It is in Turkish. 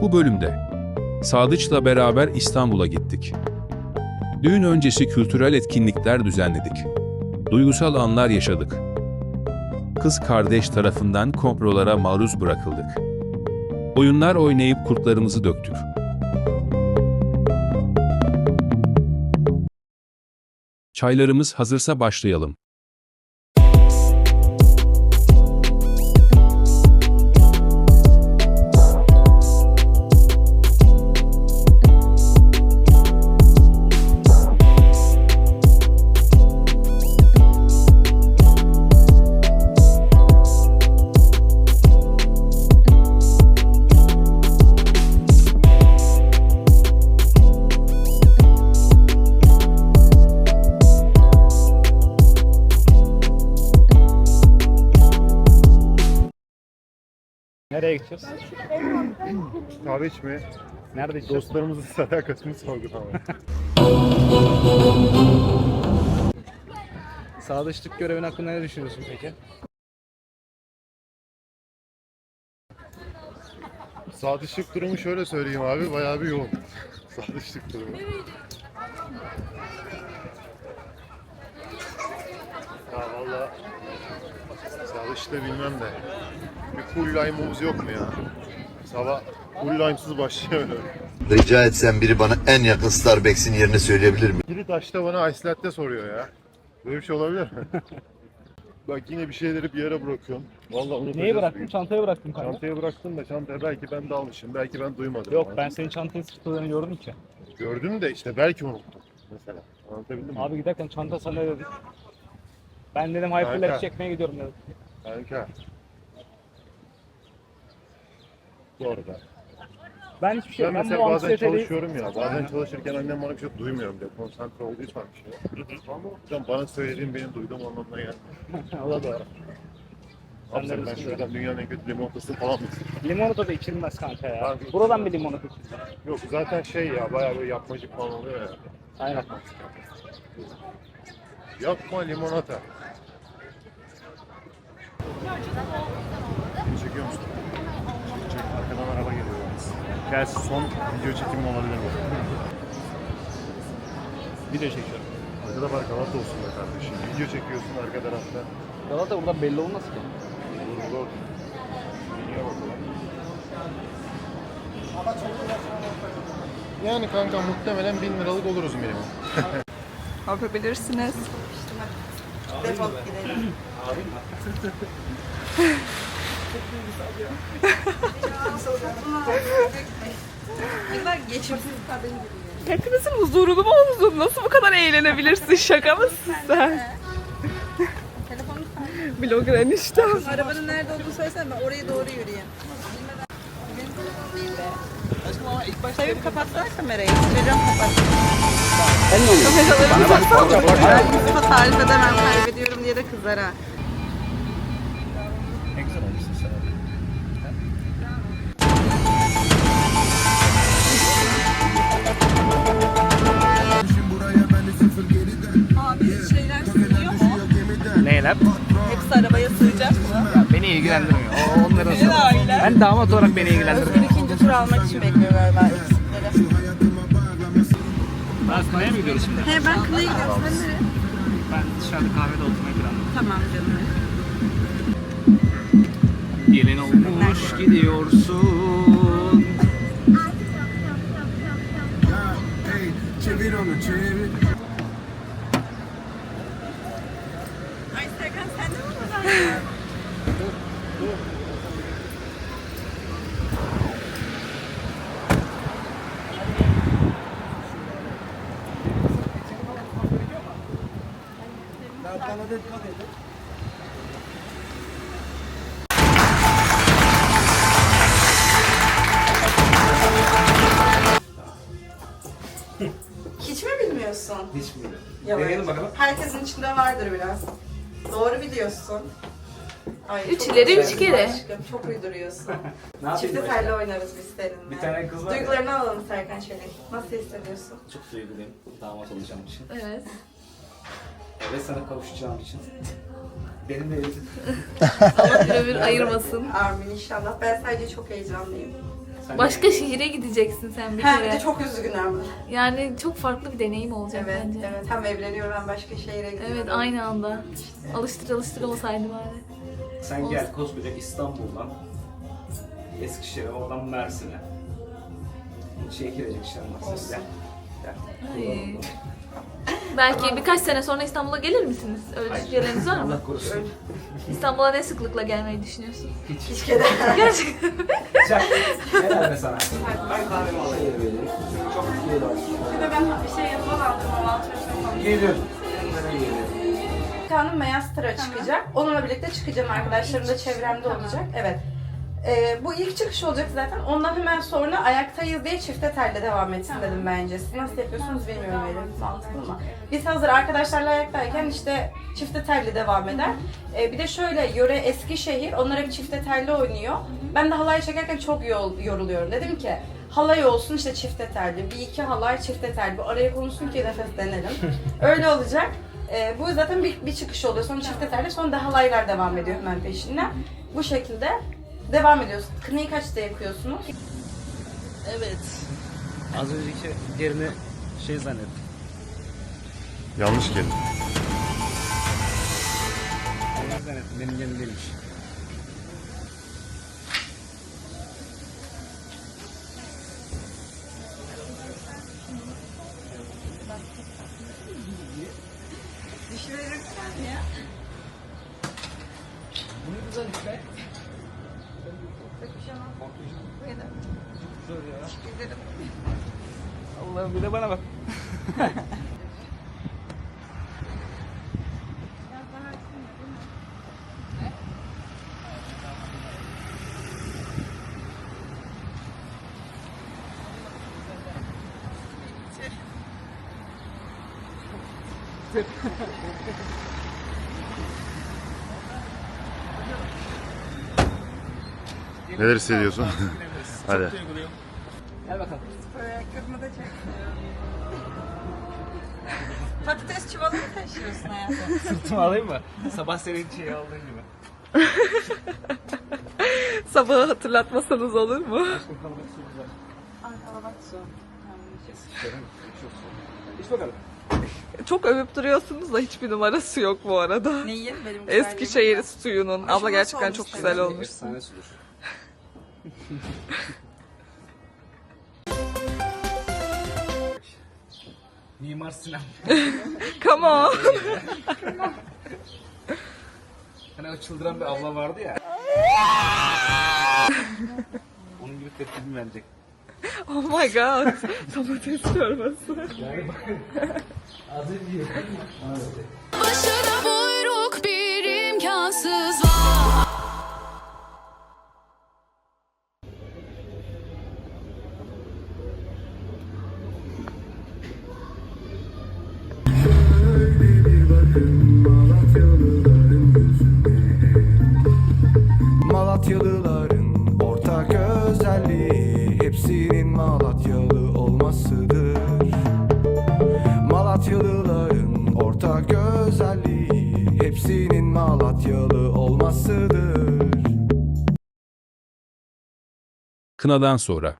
Bu bölümde Sadıç'la beraber İstanbul'a gittik. Düğün öncesi kültürel etkinlikler düzenledik. Duygusal anlar yaşadık. Kız kardeş tarafından komplolara maruz bırakıldık. Oyunlar oynayıp kurtlarımızı döktük. Çaylarımız hazırsa başlayalım. Nereye gidiyoruz? Kahve içmeye Nerede içeceğiz? dostlarımızın sadakatini sorgulamaya. Sadıçlık görevin hakkında ne düşünüyorsun peki? Sadıçlık durumu şöyle söyleyeyim abi bayağı bir yoğun. Sadıçlık durumu. Ya valla Sadıç'ta bilmem de bir full lime'ımız yok mu ya? Sabah full lime'sız başlayamıyorum. Rica etsem biri bana en yakın Starbucks'in yerini söyleyebilir mi? Biri taşta bana ice latte soruyor ya. Böyle bir şey olabilir mi? Bak yine bir şeyleri bir yere bırakıyorum. Vallahi unutacağız. Neyi bıraktın? Çantaya bıraktım kanka. Çantaya bıraktım da çantaya belki ben dalmışım, belki ben duymadım. Yok ben senin çantayı sırtladığını gördüm ki. Gördüm de işte belki unuttum mesela. Anlatabildim mi? Abi giderken çanta sana dedim. Ben dedim Hyperlapse çekmeye gidiyorum dedim. Kanka. Doğru da. Ben hiçbir şey Ben ben mesela bu bazen çalışıyorum ya. Bazen çalışırken annem bana bir şey duymuyorum diye konsantre olduğu bir şey. Ama yüzden bana söylediğin benim duyduğum anlamına gelmiyor. da doğru. Abi sen ben şuradan dünyanın en kötü limonatası falan mı? Limonata da içilmez kanka ya. Kanka. Buradan bir limonata içilmez. Yok zaten şey ya bayağı böyle yapmacık falan oluyor ya. Aynen. Yapma limonata. Gelsin son video çekimim olabilir mi? Video çekiyorum. Arkada var Galata olsun be kardeşim. Video çekiyorsun arka tarafta. Galata buradan belli olmaz ki. Menüye bakalım. Yani kanka muhtemelen 1000 liralık oluruz minimum. Yapabilirsiniz. Defolup gidelim. Yıllar geçimsiz kadın gibi. Hepimizin huzurunu bozdun. Nasıl bu kadar eğlenebilirsin? Şaka mısın sen? Telefonu Blogger enişte. Arabanın nerede olduğunu söylesene ben oraya doğru yürüyeyim. Benim telefonum değil de. Tabii kapattılar kamerayı. Çocuğum kapattı. Kameralarımı Ben Yusuf'a tarif edemem kaybediyorum diye de kızar ha. Neyler? Hepsi arabaya sığacak mı? Ya beni ilgilendirmiyor. O onların sorunu. Ben damat olarak beni ilgilendirmiyor. Özgür ikinci tur almak için bekliyor galiba eksikleri. Ben Kına'ya mı gidiyoruz şimdi? He ben kınaya gidiyorum. Sen nereye? Ben dışarıda kahvede oturmayı planladım. Tamam canım. Hiç mi bilmiyorsun? Hiç bilmiyorum. Ya Deneyelim bakalım. Herkesin içinde vardır biraz. Doğru biliyorsun. Ay, Üç çok ileri, üç geri. aşkım, Çok uyduruyorsun. Ne yapayım Çifte başka? telli oynarız biz seninle. Bir tane kız var ya. Duygularını alalım Serkan Çelik. Nasıl hissediyorsun? Çok duyguluyum damat olacağım için. Evet. Ve sana kavuşacağım için. Benim de evlisin. Allah birebir ayırmasın. Amin inşallah. Ben sadece çok heyecanlıyım. Sen Başka de- şehire gideceksin sen bir Ha bir kere. de çok üzgünüm. Yani çok farklı bir deneyim olacak Evet, bence. evet. Hem evleniyorum hem başka şehire gidiyorum. Evet aynı anda. Alıştır alıştır olsaydı bari. Sen gel koskoca İstanbul'dan Eskişehir'e, oradan Mersin'e. Şey girecek işte Olsun. Gel. Gel. Ay. Belki birkaç sene sonra İstanbul'a gelir misiniz? Öyle düşünceleriniz var mı? Allah korusun. İstanbul'a ne sıklıkla gelmeyi düşünüyorsun? Hiç. Hiç kere. Gerçekten. Çak. Helal be sana. Ben kahvemi alayım. Çok iyi var. Bir de ben bir şey yapmam aldım ama altı Gelir. Hemen gelir. Kanun Mayastra çıkacak. Onunla birlikte çıkacağım arkadaşlarım da çevremde olacak. Evet. Ee, bu ilk çıkış olacak zaten. Ondan hemen sonra ayaktayız diye çifte telle devam etsin dedim bence. Siz nasıl yapıyorsunuz bilmiyorum benim mantıklı mı? Biz hazır arkadaşlarla ayaktayken işte çifte telli devam eder. Ee, bir de şöyle yöre Eskişehir onlar hep çifte telli oynuyor. Ben de halay çekerken çok yol, yoruluyorum. Dedim ki halay olsun işte çifte telli. Bir iki halay çifte telli. Bu araya konuşsun ki nefeslenelim. Öyle olacak. Ee, bu zaten bir, bir çıkış oluyor. Sonra çifte telli, sonra da halaylar devam ediyor hemen peşinden. Bu şekilde devam ediyoruz. Kınayı kaçta yakıyorsunuz? Az önceki yerini şey zannettim. Yanlış gelin. Ben zannettim. Benim yerim değilmiş. Dur ya. Allah'ım bir de bana bak. Neler hissediyorsun? Hadi. Gel bakalım. Ayakkabımı da çek. Patates çuvalı mı taşıyorsun hayatım? Sırtıma alayım mı? Sabah senin şeyi aldığın gibi. Sabahı hatırlatmasanız olur mu? Aşkım kalmak su güzel. Arkada bak su. Mi? Çok. İç bakalım. Çok övüp duruyorsunuz da hiçbir numarası yok bu arada. Neyi? Benim Eskişehir suyunun. Ama Abla gerçekten çok güzel olmuş. Efsane sudur. Mimar Sinan. Come on. Hani o çıldıran bir abla vardı ya. Onun gibi tepki verecek. Oh my god. Domates çorbası. Az önce Başına buyruk bir imkansız var. Hepsinin Malatyalı olmasıdır. Kınadan sonra